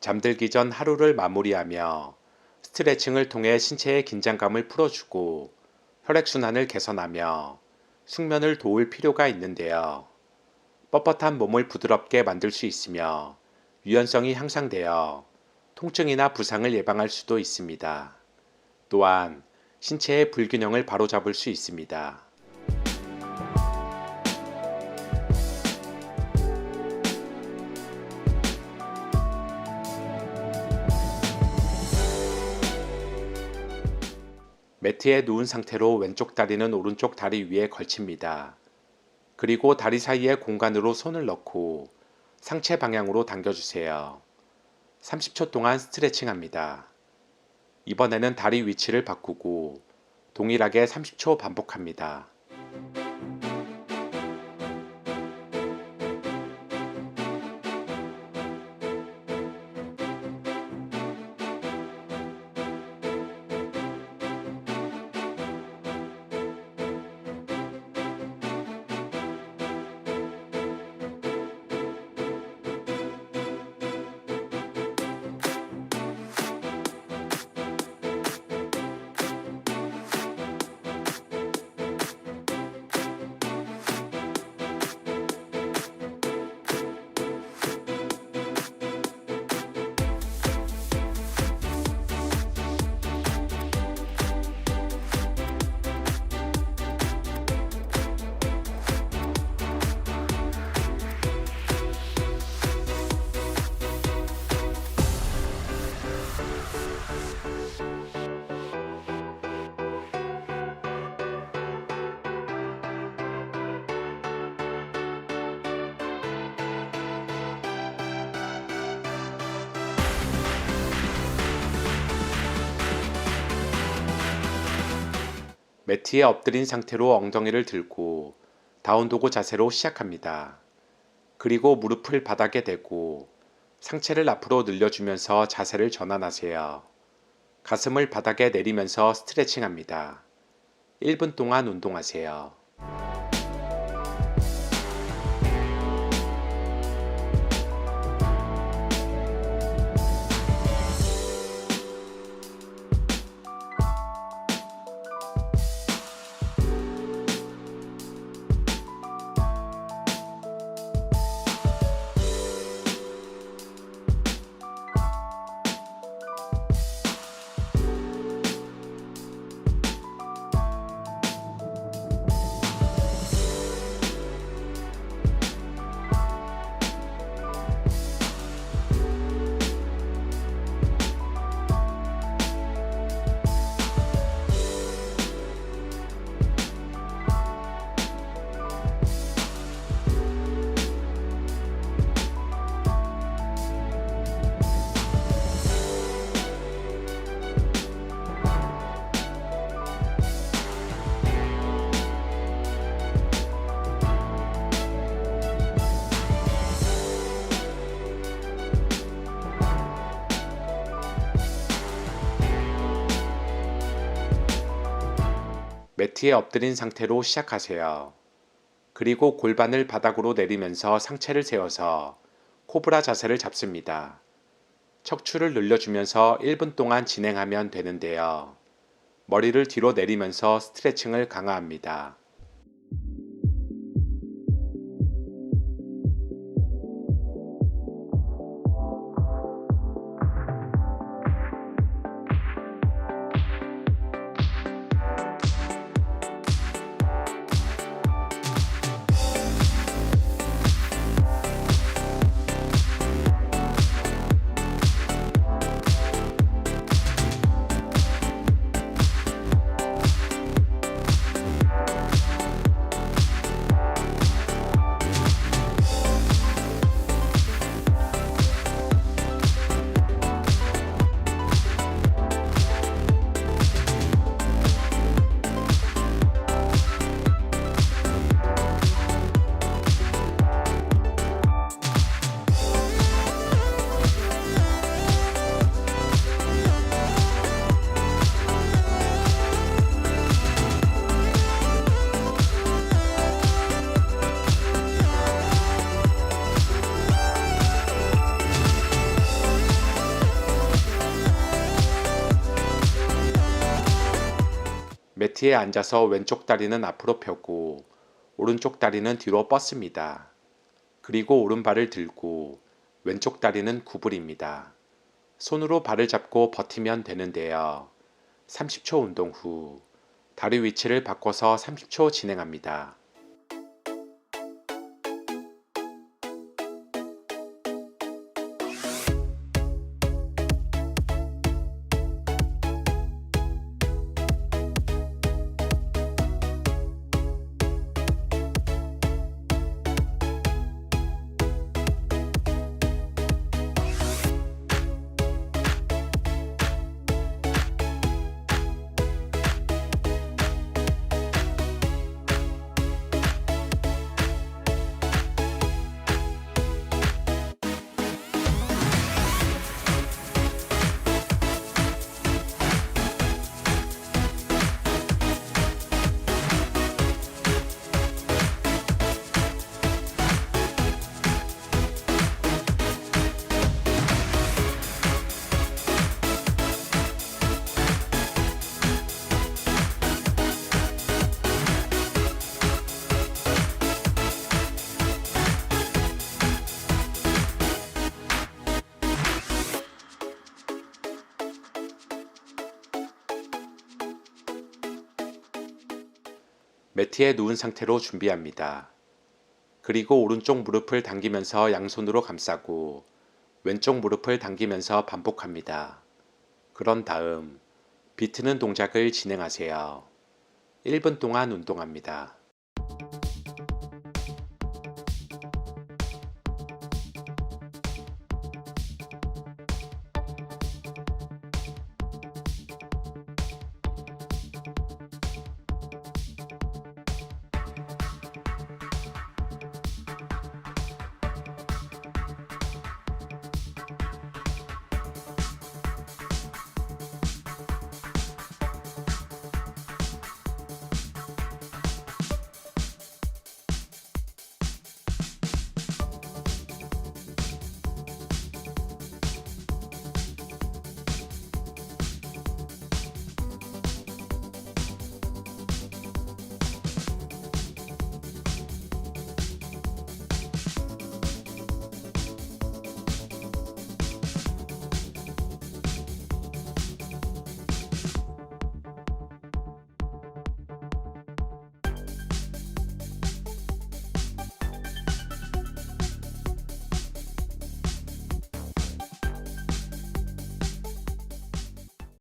잠들기 전 하루를 마무리하며 스트레칭을 통해 신체의 긴장감을 풀어주고 혈액순환을 개선하며 숙면을 도울 필요가 있는데요. 뻣뻣한 몸을 부드럽게 만들 수 있으며 유연성이 향상되어 통증이나 부상을 예방할 수도 있습니다. 또한 신체의 불균형을 바로잡을 수 있습니다. 매트에 누운 상태로 왼쪽 다리는 오른쪽 다리 위에 걸칩니다. 그리고 다리 사이에 공간으로 손을 넣고 상체 방향으로 당겨주세요. 30초 동안 스트레칭 합니다. 이번에는 다리 위치를 바꾸고 동일하게 30초 반복합니다. 매트에 엎드린 상태로 엉덩이를 들고 다운도구 자세로 시작합니다. 그리고 무릎을 바닥에 대고 상체를 앞으로 늘려주면서 자세를 전환하세요. 가슴을 바닥에 내리면서 스트레칭 합니다. 1분 동안 운동하세요. 매트에 엎드린 상태로 시작하세요. 그리고 골반을 바닥으로 내리면서 상체를 세워서 코브라 자세를 잡습니다. 척추를 늘려주면서 1분 동안 진행하면 되는데요. 머리를 뒤로 내리면서 스트레칭을 강화합니다. 매트에 앉아서 왼쪽 다리는 앞으로 펴고 오른쪽 다리는 뒤로 뻗습니다. 그리고 오른발을 들고 왼쪽 다리는 구부립니다. 손으로 발을 잡고 버티면 되는데요. 30초 운동 후 다리 위치를 바꿔서 30초 진행합니다. 매트에 누운 상태로 준비합니다. 그리고 오른쪽 무릎을 당기면서 양손으로 감싸고 왼쪽 무릎을 당기면서 반복합니다. 그런 다음 비트는 동작을 진행하세요. 1분 동안 운동합니다.